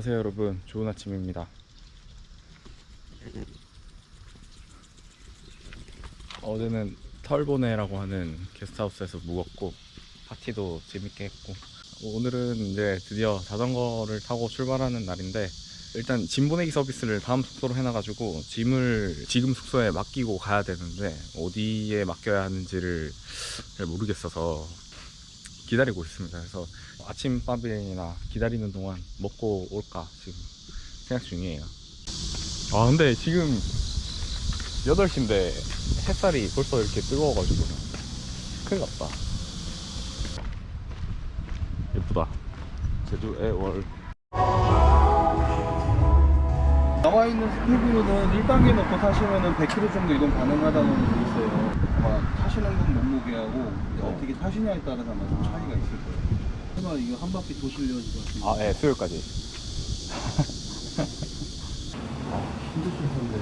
안녕하세요 여러분. 좋은 아침입니다. 어제는 털보네라고 하는 게스트하우스에서 묵었고 파티도 재밌게 했고. 오늘은 이제 드디어 자전거를 타고 출발하는 날인데 일단 짐 보내기 서비스를 다음 숙소로 해놔가지고 짐을 지금 숙소에 맡기고 가야 되는데 어디에 맡겨야 하는지를 잘 모르겠어서 기다리고 있습니다. 그래서 아침밥이나 기다리는 동안 먹고 올까 지금 생각 중이에요. 아 근데 지금 8시인데 햇살이 벌써 이렇게 뜨거워가지고 큰일 났다. 예쁘다. 제주의 월. 나와 있는 스피드로는 1단계 넣고 타시면은 100km 정도 이동 가능하다는 게 있어요. 아마 타시는 분 몸무게하고 어떻게 타시냐에 따라서 아마 좀 차이가 있을 거예요. 설마 이거 한 바퀴 도시려고 지금 아, 예, 수요일까지. 힘드실 텐데.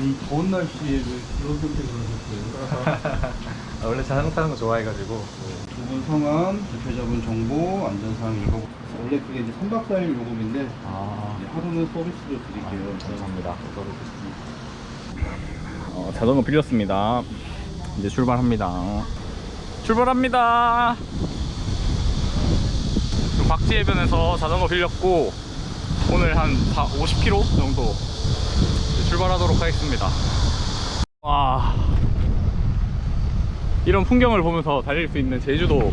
이 더운 날씨에 왜 그런 선택을 하셨어요? 아, 원래 자전거 타는 거 좋아해가지고. 두분 성함, 대표자분 정보, 안전사항 읽어. 원래 그게 이제 3박 4일 요금인데 아, 하루는 서비스로 드릴게요. 감사합니다. 어, 자전거 빌렸습니다. 이제 출발합니다. 출발합니다. 지금 박지 해변에서 자전거 빌렸고 오늘 한 50km 정도 출발하도록 하겠습니다. 와 이런 풍경을 보면서 달릴 수 있는 제주도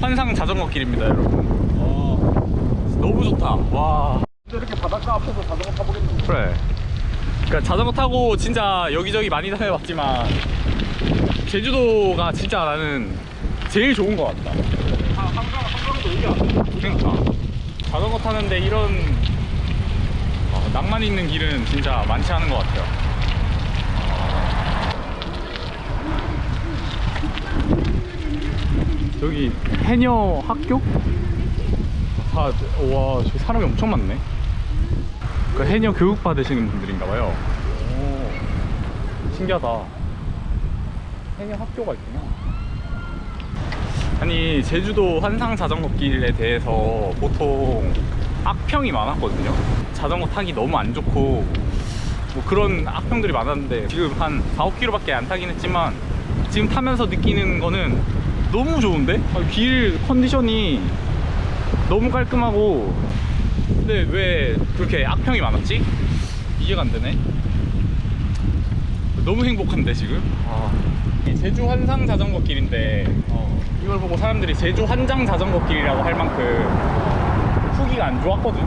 환상 자전거 길입니다, 여러분. 와, 너무 좋다. 와. 이렇게 바닷가 앞에서 자전거 타보겠는데. 그래. 그러니까 자전거 타고 진짜 여기저기 많이 다녀봤지만 제주도가 진짜 나는 제일 좋은 것 같다. 한강, 한강도 여기 안 그러니까 자전거 타는데 이런 어, 낭만 있는 길은 진짜 많지 않은 것 같아요. 여기 해녀 학교? 다, 와, 저기 사람이 엄청 많네. 그 해녀 교육 받으시는 분들인가봐요. 오, 신기하다. 해녀 학교가 있구나. 아니 제주도 환상 자전거 길에 대해서 보통 악평이 많았거든요 자전거 타기 너무 안 좋고 뭐 그런 악평들이 많았는데 지금 한 4, 5km밖에 안 타긴 했지만 지금 타면서 느끼는 거는 너무 좋은데? 아, 길 컨디션이 너무 깔끔하고 근데 왜 그렇게 악평이 많았지? 이해가 안 되네 너무 행복한데 지금? 아. 이 제주 환상 자전거 길인데 어, 이걸 보고 사람들이 제주 환장 자전거 길이라고 할 만큼 후기가 안 좋았거든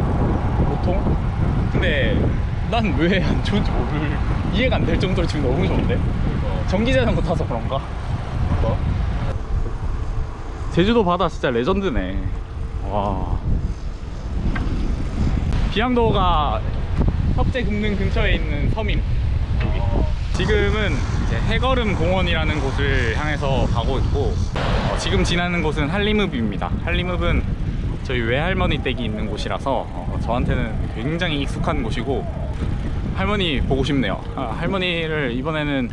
보통 근데 난 왜 안 좋은지 모를 이해가 안 될 정도로 지금 너무 좋은데 전기 자전거 타서 그런가 뭐? 제주도 바다 진짜 레전드네 와 비양도가 협재 금능 근처에 있는 섬임 여기 지금은 이제 해거름 공원이라는 곳을 향해서 가고 있고 어, 지금 지나는 곳은 한림읍입니다. 한림읍은 저희 외할머니 댁이 있는 곳이라서 어, 저한테는 굉장히 익숙한 곳이고 할머니 보고 싶네요. 아, 할머니를 이번에는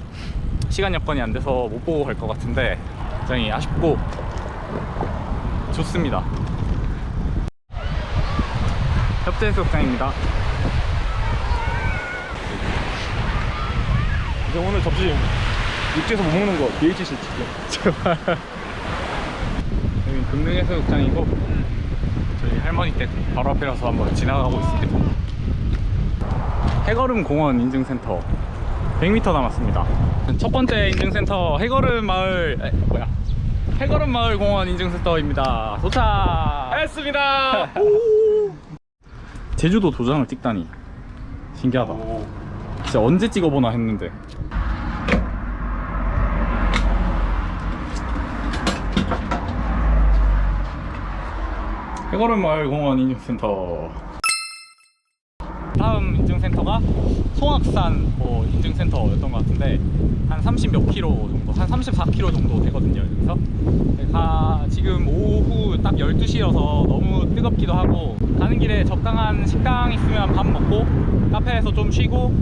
시간 여건이 안 돼서 못 보고 갈 것 같은데 굉장히 아쉽고 좋습니다. 협재해수욕장입니다. 이제 오늘 접시 육지에서 못 먹는 거 BHC 치킨. 여기 금능해수욕장이고 저희 할머니 댁 바로 앞이라서 한번 지나가고 있습니다. 해거름 공원 인증센터 100m 남았습니다. 첫 번째 인증센터 해거름 마을 에, 뭐야? 해거름 마을 공원 인증센터입니다. 도착! 했습니다. 제주도 도장을 찍다니. 신기하다. 진짜 언제 찍어보나 했는데. 해거름 마을 공원 인증센터 다음 인증센터가 송악산 뭐 인증센터였던 것 같은데 한 30 몇 킬로 정도 한 34킬로 정도 되거든요 여기서. 가, 지금 오후 딱 12시여서 너무 뜨겁기도 하고 가는 길에 적당한 식당 있으면 밥 먹고 카페에서 좀 쉬고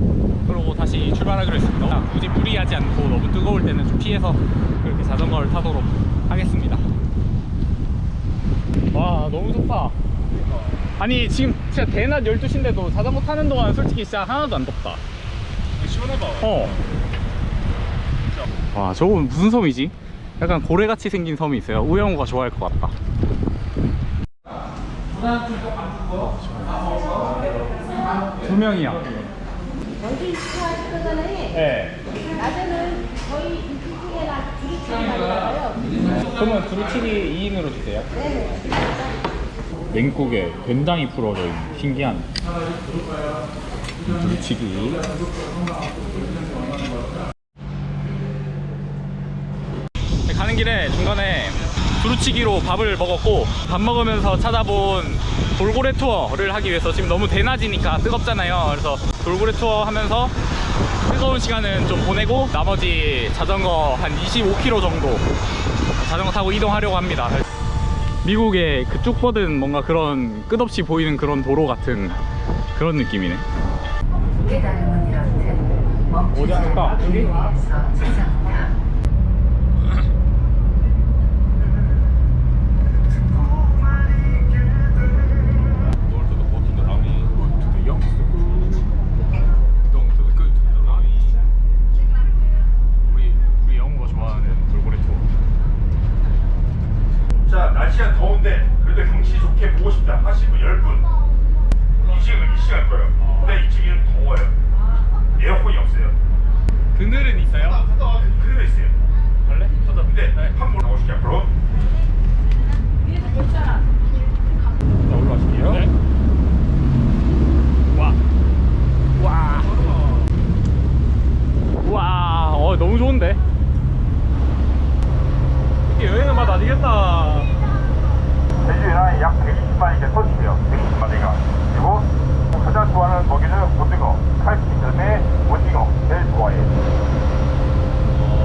그러고 다시 출발하기로 했습니다. 굳이 무리하지 않고 너무 뜨거울 때는 좀 피해서 그렇게 자전거를 타도록 하겠습니다. 와 너무 좋다 아니 지금 진짜 대낮 12시인데도 자전거 타는 동안 솔직히 진짜 하나도 안 덥다 시원하다. 어. 와 저건 무슨 섬이지? 약간 고래같이 생긴 섬이 있어요 우영우가 좋아할 것 같다 두 명이야 여기 좋아하실 거잖아요. 네 낮에는 저희 이쪽에나 두리치기 많이 나가요. 그러면 두루치기 2인으로 주세요 네. 냉국에 된장이 풀어져 있는 신기한 두루치기. 가는 길에 중간에 두루치기로 밥을 먹었고 밥 먹으면서 찾아본 돌고래 투어를 하기 위해서 지금 너무 대낮이니까 뜨겁잖아요. 그래서 돌고래 투어 하면서 뜨거운 시간은 좀 보내고 나머지 자전거 한 25km 정도 자전거 타고 이동하려고 합니다 미국의 그쭉 뻗은 뭔가 그런 끝없이 보이는 그런 도로 같은 그런 느낌이네 앉을까? 않고 여기? 위에서 찾아온다. Door to the go to the army. Go to the young school. Don't to the good to the army. 우리 우리 영우가 좋아하는 돌고래 투어 자 날씨가 더운데 그래도 경치 좋게 보고 싶다 하시는 분 10분 이 시간 이 시간 거예요 근데 이 지금 더워요 에어컨이 없어요 그늘은 있어요? 그대로 있어요 원래? 저도 근데 한번 나오시게 앞으로 자 올라가실게요 네. 와. 와. 와. 어 너무 좋은데. 이게 여행은 맛 아니겠다. 제주에는 약 120마리 정도 있어요 120마리가 그리고 좋아하는 먹이는 고등어 칼치 그다음에 오징어 제일 좋아해요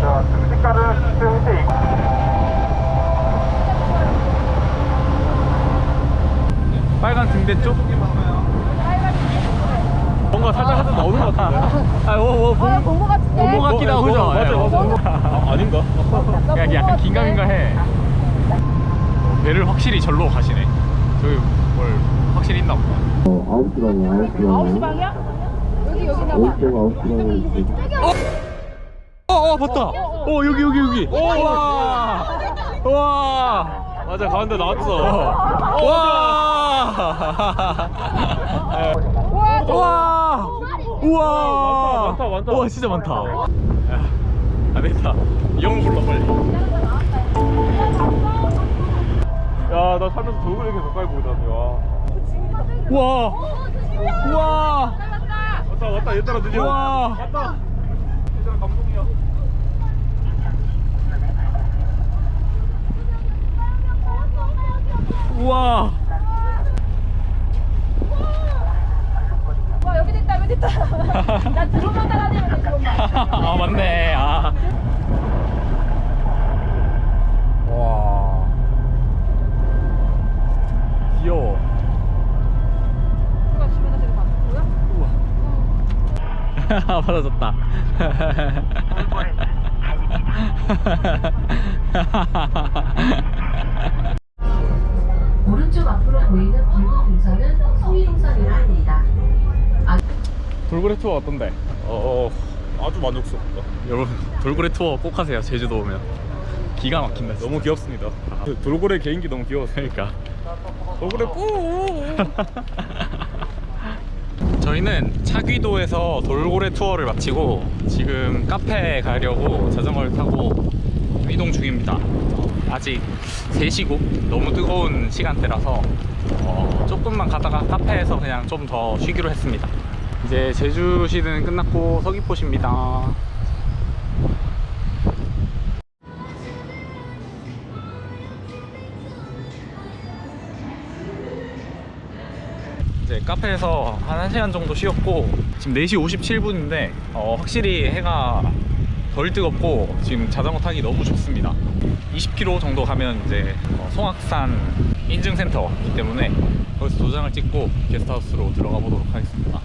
자 등 색깔은 회색이고 빨간 등대 쪽? 뭔가 살짝 하다 나오는 것 같은데? 아, 뭐, 뭐, 본, 본거 같은데? 본것 같기도 하고, 그죠? 맞아, 맞아. 아, 아닌가? 야, 약간 긴가민가 해. 배를 확실히 절로 가시네. 저기 뭘 확실히 있나 보다. 9시 방이야? 여기 여기 나봐. 어, 어, 봤다. 어, 여기, 여기, 여기. 와, 와. 맞아, 가운데 나왔어. 와. 와. 우와. 많다, 많다. 와, 진짜 많다. 야, 안 되겠다. 영 불러 빨리. 야, 나 살면서 돌고래 이렇게 가까이 보이다니, 와. 와. 와. 왔다, 왔다, 얘들아, 드디어. 우와. 왔다. 얘들아, 감동이야. 우와. 와 여기 됐다 여기 됐다. 나 드론만 따라다니면 돼 드론만. 아, 맞네. 아. 거야? 받아줬다. 오른쪽 앞으로 보이는 붉은 동선은 소위동선이라 합니다. 아, 돌고래 투어 어떤데? 어, 어, 아주 만족스럽다. 여러분 돌고래 투어 꼭 하세요 제주도 오면 기가 막힌다 진짜. 너무 귀엽습니다. 돌고래 개인기 너무 귀여워. 그러니까 돌고래 뿌! 저희는 차귀도에서 돌고래 투어를 마치고 지금 카페에 가려고 자전거를 타고 이동 중입니다. 아직 3시고 너무 뜨거운 시간대라서 어, 조금만 가다가 카페에서 그냥 좀 더 쉬기로 했습니다. 이제 제주시는 끝났고 서귀포시입니다 이제 카페에서 한 1시간 정도 쉬었고 지금 4시 57분인데 어, 확실히 해가 덜 뜨겁고 지금 자전거 타기 너무 좋습니다 20km 정도 가면 이제 어, 송악산 인증센터이기 때문에 거기서 도장을 찍고 게스트하우스로 들어가 보도록 하겠습니다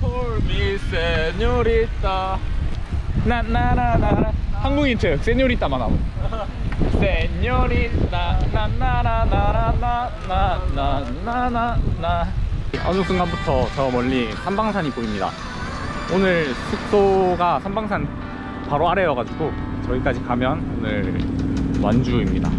폴미 세뇨리따 나나나나나 한국 힌트 세뇨리따만 하고 세뇨리타 나나나나나나나나나나 어느 순간부터 저 멀리 삼방산이 보입니다. 오늘 숙소가 삼방산 바로 아래여가지고 저기까지 가면 오늘 완주입니다.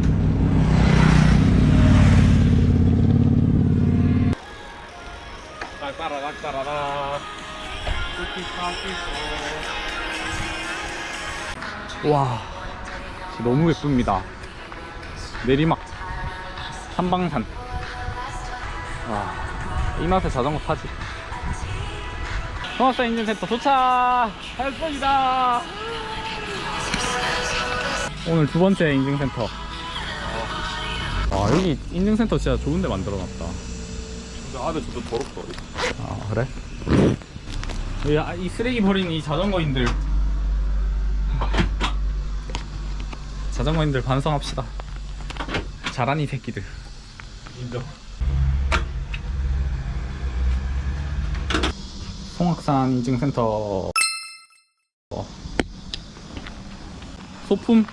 와 너무 예쁩니다. 내리막 삼방산. 와 이 맛에 자전거 타지. 통학사 인증센터 도착했습니다! 오늘 두 번째 인증센터. 아 여기 인증센터 진짜 좋은데 만들어놨다. 근데 안에 진짜 더럽다. 아 그래? 이, 아, 이 쓰레기 버린 이 자전거인들. 자전거인들 반성합시다. 잘하니 새끼들. 인정. 송악산 인증센터 어. 소품?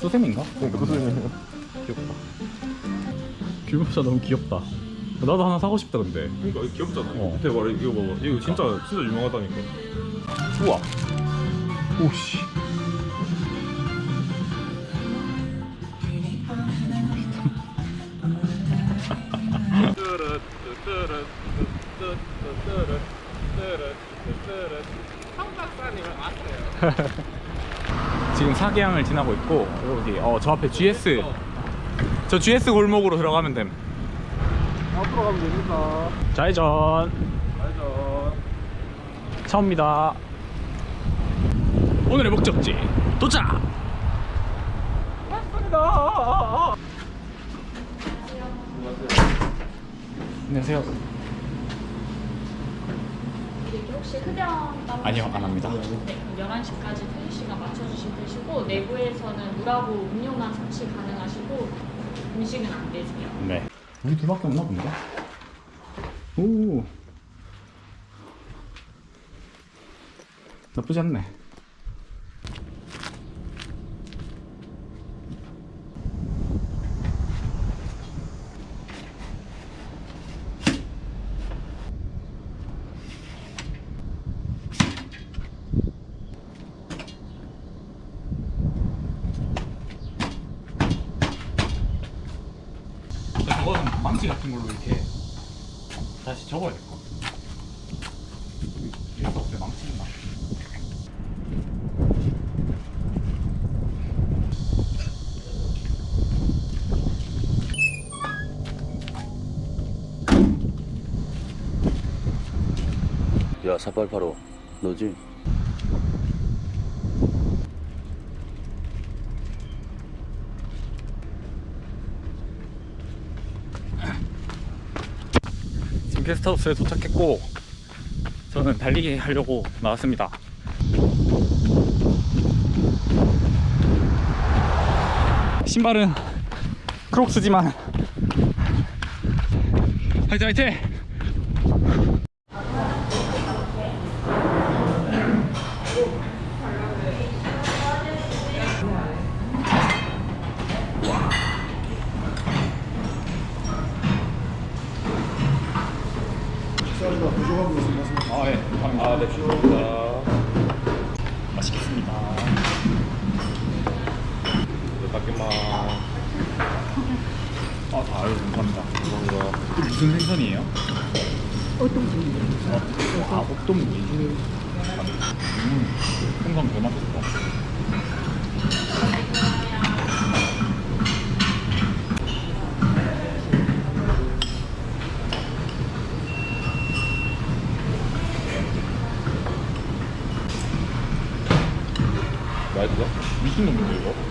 수세미인가? 무슨 귀엽다 규모차 너무 귀엽다 나도 하나 사고 싶다 근데 그러니까 이거 귀엽잖아. 어. 밑에 봐라 이거 봐봐. 이거 진짜 진짜 유명하다니까. 우와 오씨 지금 사계항을 지나고 있고 여기 어 저 앞에 GS 저 GS 골목으로 들어가면 됨 앞으로 가면 됩니다. 좌회전 알죠. 차옵니다. 오늘의 목적지 도착. 왔습니다. 안녕하세요. 이렇게 혹시 흡연 따로 아니요? 안 합니다. 네, 그럼 11시까지 퇴근 시간 맞춰주시면 되시고 내부에서는 물하고 음료만 섭취 가능하시고 음식은 안 되세요. 네. 우리 둘밖에 없나 본데? 오. 나쁘지 않네. 저거는 망치 같은 걸로 이렇게 다시 접어야 될 것 같아. 이렇게 없대 망치 있나? 야, 4885. 너지? 게스트하우스에 도착했고 저는 달리기 하려고 나왔습니다. 신발은 크록스지만 화이팅 화이팅! 아, 네. 감사합니다. 맛있겠습니다. 밖에만 아, 아유, 감사합니다. 감사합니다. 또 무슨 생선이에요? 어똥구이. 아, 어똥구이. 맛있는데 이거?